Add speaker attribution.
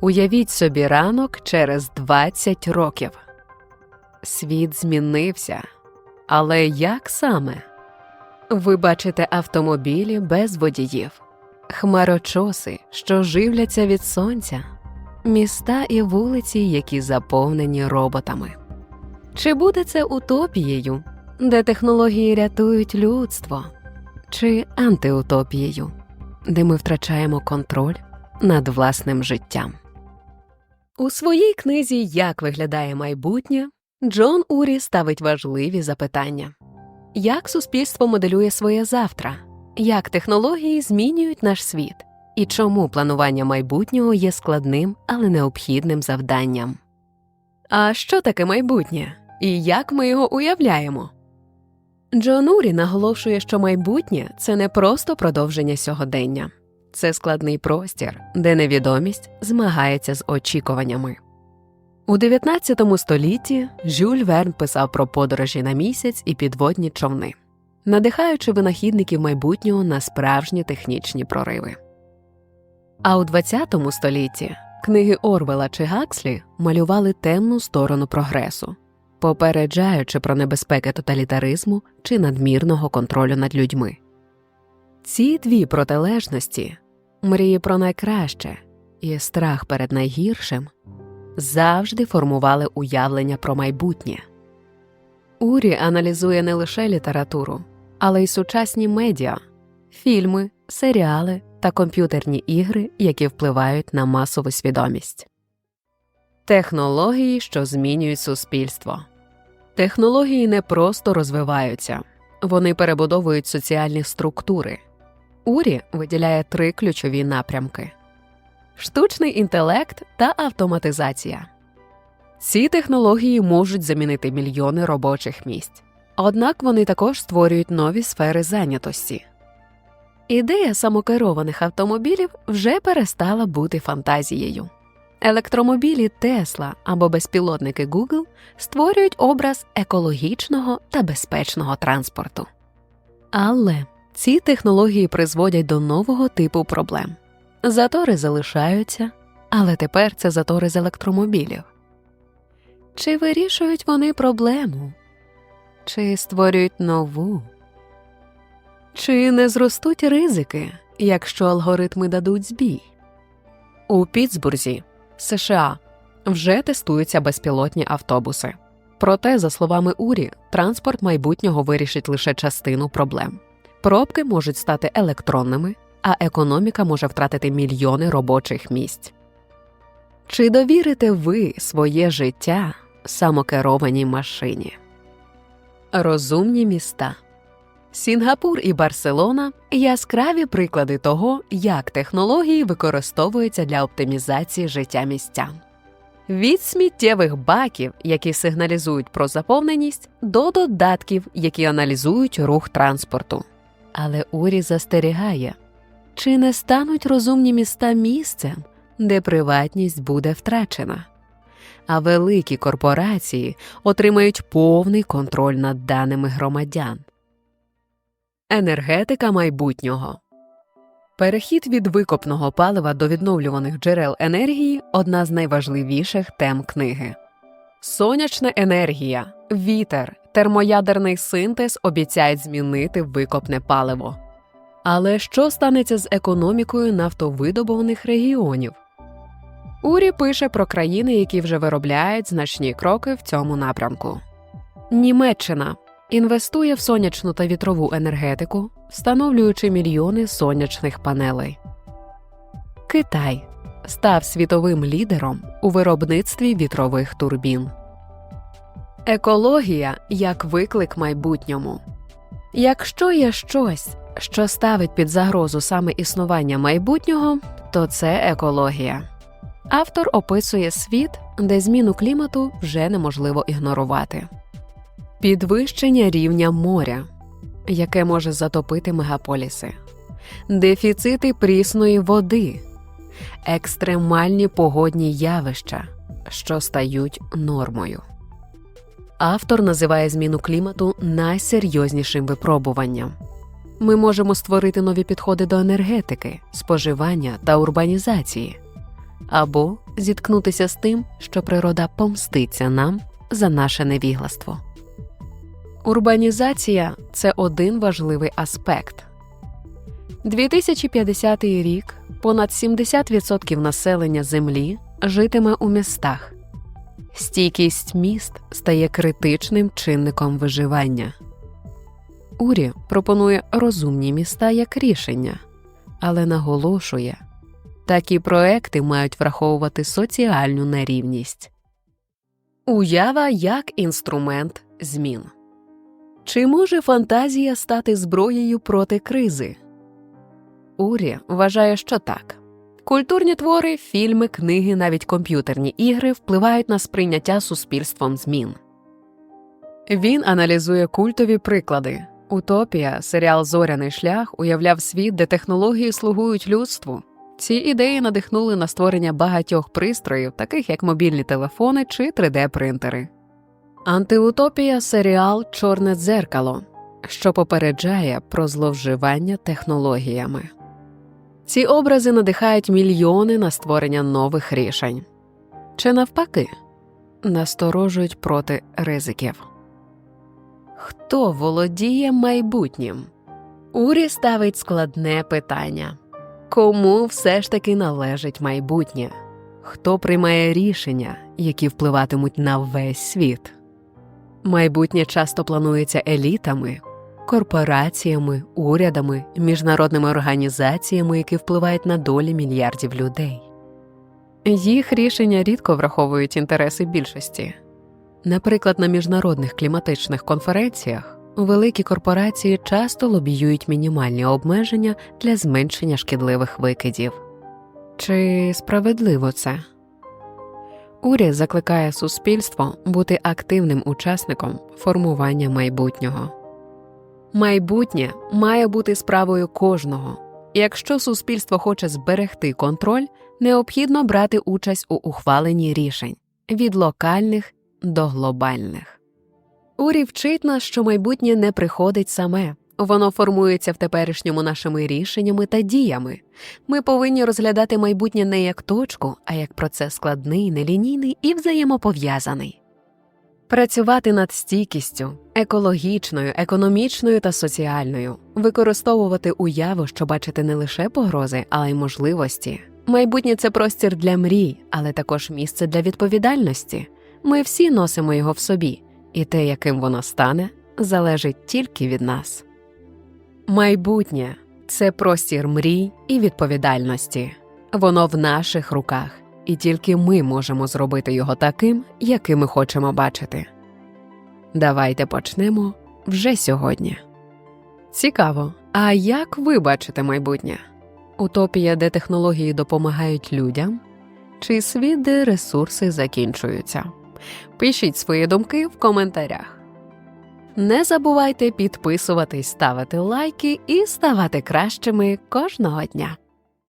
Speaker 1: Уявіть собі ранок через 20 років. Світ змінився. Але як саме? Ви бачите автомобілі без водіїв, хмарочоси, що живляться від сонця, міста і вулиці, які заповнені роботами. Чи буде це утопією, де технології рятують людство, чи антиутопією, де ми втрачаємо контроль над власним життям? У своїй книзі Як виглядає майбутнє Джон Урі ставить важливі запитання. Як суспільство моделює своє завтра? Як технології змінюють наш світ? І чому планування майбутнього є складним, але необхідним завданням? А що таке майбутнє? І як ми його уявляємо? Джон Урі наголошує, що майбутнє це не просто продовження сьогодення, це складний простір, де невідомість змагається з очікуваннями. У 19 столітті Жюль Верн писав про подорожі на місяць і підводні човни, надихаючи винахідників майбутнього на справжні технічні прориви. А у 20 столітті книги Орвела чи Гакслі малювали темну сторону прогресу, попереджаючи про небезпеки тоталітаризму чи надмірного контролю над людьми. Ці дві протилежності мрії про найкраще і страх перед найгіршим завжди формували уявлення про майбутнє. Урі аналізує не лише літературу, але й сучасні медіа, фільми, серіали та комп'ютерні ігри, які впливають на масову свідомість. Технології, що змінюють суспільство. Технології не просто розвиваються, вони перебудовують соціальні структури. Урі виділяє три ключові напрямки штучний інтелект та автоматизація. Ці технології можуть замінити мільйони робочих місць, однак вони також створюють нові сфери зайнятості. Ідея самокерованих автомобілів вже перестала бути фантазією. Електромобілі Tesla або безпілотники Google створюють образ екологічного та безпечного транспорту. Але ці технології призводять до нового типу проблем. Затори залишаються, але тепер це затори з електромобілів. Чи вирішують вони проблему? Чи створюють нову? Чи не зростуть ризики, якщо алгоритми дадуть збій? У Пітсбурзі, США, вже тестуються безпілотні автобуси. Проте, за словами Урі, транспорт майбутнього вирішить лише частину проблем. Пробки можуть стати електронними, а економіка може втратити мільйони робочих місць. Чи довірите ви своє життя самокерованій машині? Розумні міста Сінгапур і Барселона яскраві приклади того, як технології використовуються для оптимізації життя містян. Від сміттєвих баків, які сигналізують про заповненість, до додатків, які аналізують рух транспорту. Але Урі застерігає чи не стануть розумні міста місцем, де приватність буде втрачена, а великі корпорації отримають повний контроль над даними громадян. Енергетика майбутнього Перехід від викопного палива до відновлюваних джерел енергії одна з найважливіших тем книги. Сонячна енергія, вітер, термоядерний синтез обіцяють змінити викопне паливо. Але що станеться з економікою нафтовидобуваних регіонів? Урі пише про країни, які вже виробляють значні кроки в цьому напрямку. Німеччина інвестує в сонячну та вітрову енергетику, встановлюючи мільйони сонячних панелей. Китай став світовим лідером у виробництві вітрових турбін. Екологія як виклик майбутньому. Якщо є щось, що ставить під загрозу саме існування майбутнього, то це екологія. Автор описує світ, де зміну клімату вже неможливо ігнорувати, підвищення рівня моря, яке може затопити мегаполіси, дефіцити прісної води, екстремальні погодні явища, що стають нормою. Автор називає зміну клімату найсерйознішим випробуванням. Ми можемо створити нові підходи до енергетики, споживання та урбанізації. або зіткнутися з тим, що природа помститься нам за наше невігластво. Урбанізація це один важливий аспект. 2050 рік понад 70% населення Землі житиме у містах. Стійкість міст стає критичним чинником виживання. Урі пропонує розумні міста як рішення, але наголошує, такі проекти мають враховувати соціальну нерівність. Уява як інструмент змін. Чи може фантазія стати зброєю проти кризи? Урі вважає, що так. Культурні твори, фільми, книги, навіть комп'ютерні ігри впливають на сприйняття суспільством змін. Він аналізує культові приклади. Утопія, серіал Зоряний шлях уявляв світ, де технології слугують людству. Ці ідеї надихнули на створення багатьох пристроїв, таких як мобільні телефони чи 3D-принтери. Антиутопія серіал Чорне дзеркало, що попереджає про зловживання технологіями. Ці образи надихають мільйони на створення нових рішень чи навпаки насторожують проти ризиків. Хто володіє майбутнім? Урі ставить складне питання кому все ж таки належить майбутнє? Хто приймає рішення, які впливатимуть на весь світ? Майбутнє часто планується елітами, корпораціями, урядами, міжнародними організаціями, які впливають на долі мільярдів людей. Їх рішення рідко враховують інтереси більшості. Наприклад, на міжнародних кліматичних конференціях великі корпорації часто лобіюють мінімальні обмеження для зменшення шкідливих викидів. Чи справедливо це? Уряд закликає суспільство бути активним учасником формування майбутнього. Майбутнє має бути справою кожного. Якщо суспільство хоче зберегти контроль, необхідно брати участь у ухваленні рішень від локальних до глобальних. Урі вчить нас, що майбутнє не приходить саме, воно формується в теперішньому нашими рішеннями та діями. Ми повинні розглядати майбутнє не як точку, а як процес складний, нелінійний і взаємопов'язаний. Працювати над стійкістю екологічною, економічною та соціальною, використовувати уяву, що бачити не лише погрози, але й можливості. Майбутнє це простір для мрій, але також місце для відповідальності. Ми всі носимо його в собі, і те, яким воно стане, залежить тільки від нас. Майбутнє це простір мрій і відповідальності. Воно в наших руках, і тільки ми можемо зробити його таким, яким ми хочемо бачити. Давайте почнемо вже сьогодні. Цікаво, а як ви бачите майбутнє? Утопія, де технології допомагають людям, чи світ, де ресурси закінчуються? Пишіть свої думки в коментарях. Не забувайте підписуватись, ставити лайки і ставати кращими кожного дня.